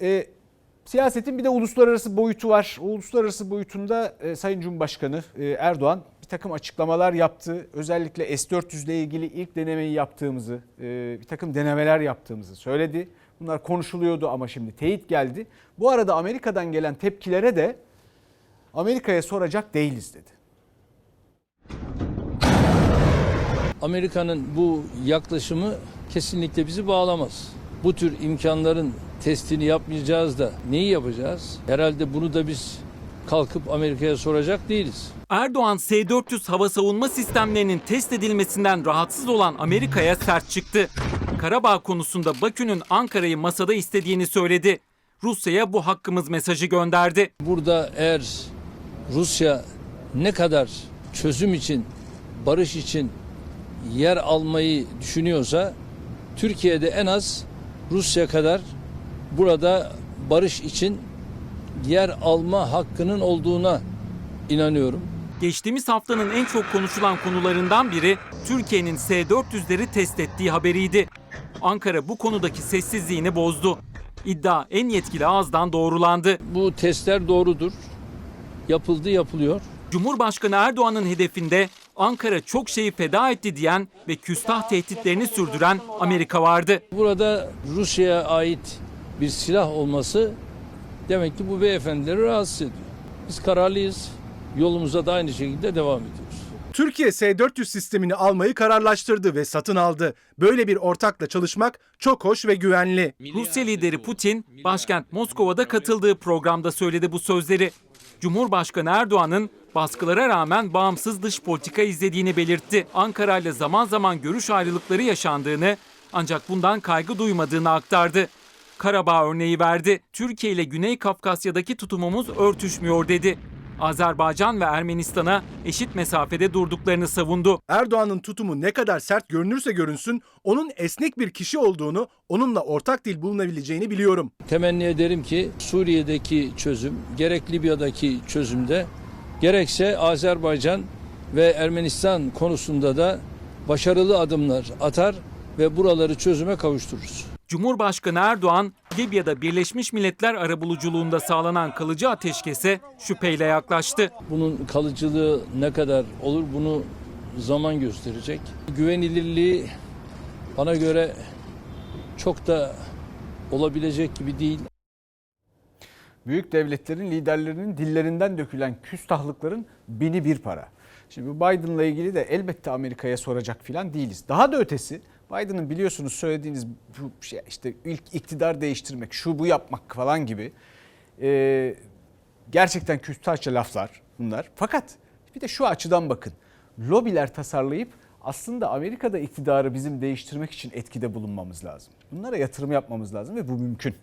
e, siyasetin bir de uluslararası boyutu var. Uluslararası boyutunda e, Sayın Cumhurbaşkanı e, Erdoğan bir takım açıklamalar yaptı. Özellikle S-400 ile ilgili ilk denemeyi yaptığımızı, e, bir takım denemeler yaptığımızı söyledi. Bunlar konuşuluyordu ama şimdi teyit geldi. Bu arada Amerika'dan gelen tepkilere de Amerika'ya soracak değiliz dedi. Amerika'nın bu yaklaşımı kesinlikle bizi bağlamaz. Bu tür imkanların testini yapmayacağız da neyi yapacağız? Herhalde bunu da biz kalkıp Amerika'ya soracak değiliz. Erdoğan S-400 hava savunma sistemlerinin test edilmesinden rahatsız olan Amerika'ya sert çıktı. Karabağ konusunda Bakü'nün Ankara'yı masada istediğini söyledi. Rusya'ya bu hakkımız mesajı gönderdi. Burada eğer Rusya ne kadar çözüm için, barış için yer almayı düşünüyorsa Türkiye'de en az Rusya kadar burada barış için yer alma hakkının olduğuna inanıyorum. Geçtiğimiz haftanın en çok konuşulan konularından biri Türkiye'nin S-400'leri test ettiği haberiydi. Ankara bu konudaki sessizliğini bozdu. İddia en yetkili ağızdan doğrulandı. Bu testler doğrudur. Yapıldı, yapılıyor. Cumhurbaşkanı Erdoğan'ın hedefinde Ankara çok şeyi feda etti diyen ve küstah tehditlerini sürdüren Amerika vardı. Burada Rusya'ya ait bir silah olması demek ki bu beyefendileri rahatsız ediyor. Biz kararlıyız. Yolumuza da aynı şekilde devam ediyoruz. Türkiye S-400 sistemini almayı kararlaştırdı ve satın aldı. Böyle bir ortakla çalışmak çok hoş ve güvenli. Rusya lideri Putin, başkent Moskova'da katıldığı programda söyledi bu sözleri. Cumhurbaşkanı Erdoğan'ın baskılara rağmen bağımsız dış politika izlediğini belirtti. Ankara ile zaman zaman görüş ayrılıkları yaşandığını ancak bundan kaygı duymadığını aktardı. Karabağ örneği verdi. Türkiye ile Güney Kafkasya'daki tutumumuz örtüşmüyor dedi. Azerbaycan ve Ermenistan'a eşit mesafede durduklarını savundu. Erdoğan'ın tutumu ne kadar sert görünürse görünsün, onun esnek bir kişi olduğunu, onunla ortak dil bulunabileceğini biliyorum. Temenni ederim ki Suriye'deki çözüm, gerek Libya'daki çözümde, gerekse Azerbaycan ve Ermenistan konusunda da başarılı adımlar atar ve buraları çözüme kavuştururuz. Cumhurbaşkanı Erdoğan, Libya'da Birleşmiş Milletler arabuluculuğunda sağlanan kalıcı ateşkese şüpheyle yaklaştı. Bunun kalıcılığı ne kadar olur bunu zaman gösterecek. Güvenilirliği bana göre çok da olabilecek gibi değil. Büyük devletlerin liderlerinin dillerinden dökülen küstahlıkların bini bir para. Şimdi bu Biden'la ilgili de elbette Amerika'ya soracak filan değiliz. Daha da ötesi Biden'ın biliyorsunuz söylediğiniz bu şey işte ilk iktidar değiştirmek, şu bu yapmak falan gibi e, gerçekten küstahça laflar bunlar. Fakat bir de şu açıdan bakın. Lobiler tasarlayıp aslında Amerika'da iktidarı bizim değiştirmek için etkide bulunmamız lazım. Bunlara yatırım yapmamız lazım ve bu mümkün.